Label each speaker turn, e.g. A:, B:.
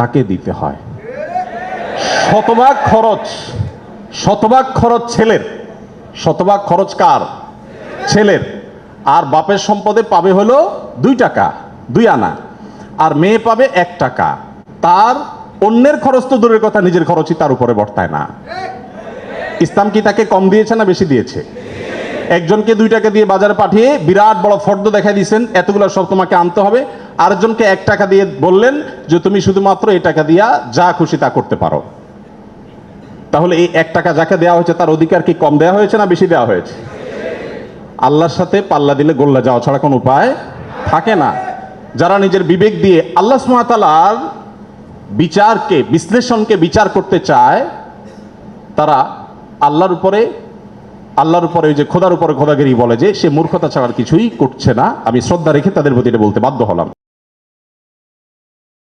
A: তাকে দিতে হয়। শতভাগ খরচ শতভাগ খরচ ছেলের। শতভাগ খরচ কার? ছেলের। আর বাপের সম্পদে পাবে হলো দুই টাকা, দুই আনা। আর মেয়ে পাবে এক টাকা। তার অন্যের খরচ তো দূরের কথা, নিজের খরচই তার উপরে বর্তায় না। ইসলাম কি তাকে কম দিয়েছে না বেশি দিয়েছে? একজনকে দুই টাকা দিয়ে বাজারে পাঠিয়ে বিরাট বড় ফর্দ দেখা দিয়েছেন, এতগুলো সব তোমাকে আনতে হবে। আরেকজনকে এক টাকা দিয়ে বললেন যে তুমি শুধুমাত্র এই টাকা দিয়া যা খুশি তা করতে পারো। তাহলে এই এক টাকা যাকে দেওয়া হয়েছে তার অধিকার কি কম দেওয়া হয়েছে না বেশি দেওয়া হয়েছে? আল্লাহর সাথে পাল্লা দিলে গোল্লা যাওয়া ছাড়া কোনো উপায় থাকে না। যারা নিজের বিবেক দিয়ে আল্লাহ সুমাতালার বিচারকে, বিশ্লেষণকে বিচার করতে চায়, তারা আল্লাহর উপরে আল্লাহর উপরে ওই যে খোদার উপরে খোদাগিরি বলে যে সে মূর্খতা ছাড়ার কিছুই করছে না। আমি শ্রদ্ধা রেখে তাদের প্রতি এটা বলতে বাধ্য হলাম।